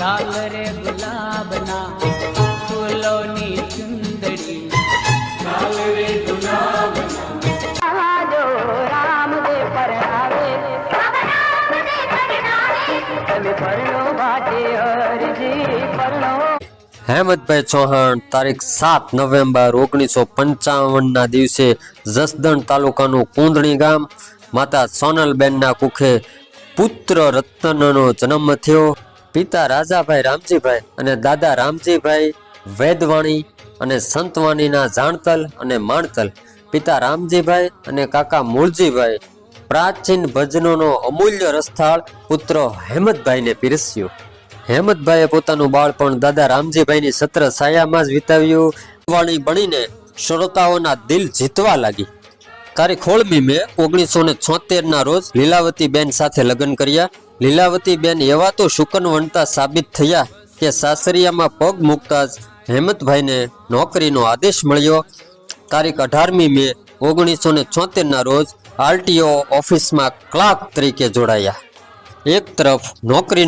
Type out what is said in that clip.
લાલ રે ગુલાબના ફૂલોની ચુંદડી. તમે પરણો માટે હેમંતભાઈ ચૌહાણ તારીખ સાત નવેમ્બર ઓગણીસો પંચાવનના દિવસે જસદણ તાલુકાનું કુંદણી ગામ માતા સોનલબેનના કુખે પુત્ર રત્નનો જન્મ થયો. પિતા રાજાભાઈ રામજીભાઈ અને દાદા રામજીભાઈ વેદવાણી અને સંતવાણીના જાણતલ અને માણતલ. પિતા રામજીભાઈ અને કાકા મૂળજીભાઈ પ્રાચીન ભજનોનો અમૂલ્ય રસ્થાળ પુત્ર હેમતભાઈને પીરસ્યો. હેમતભાઈએ પોતાનું બાળપણ દાદા રામજીભાઈની સત્ર છાયામાં જ વિતાવ્યું. વાણી બનીને શ્રોતાઓના દિલ જીતવા લાગી. તારીખ સોળમી મે ઓગણીસો ને છોતેરના રોજ લીલાવતી બેન સાથે લગ્ન કર્યા. લીલાવતી બેન એવા તો શુકનવંતા સાબિત થયા કે સાસરિયામાં પગ મૂકતા જ હેમંતભાઈને નોકરીનો આદેશ મળ્યો. તારીખ અઢારમી મે ઓગણીસો ને છોતેરના રોજ આરટીઓ ઓફિસમાં ક્લાર્ક તરીકે જોડાયા. એક તરફ નોકરી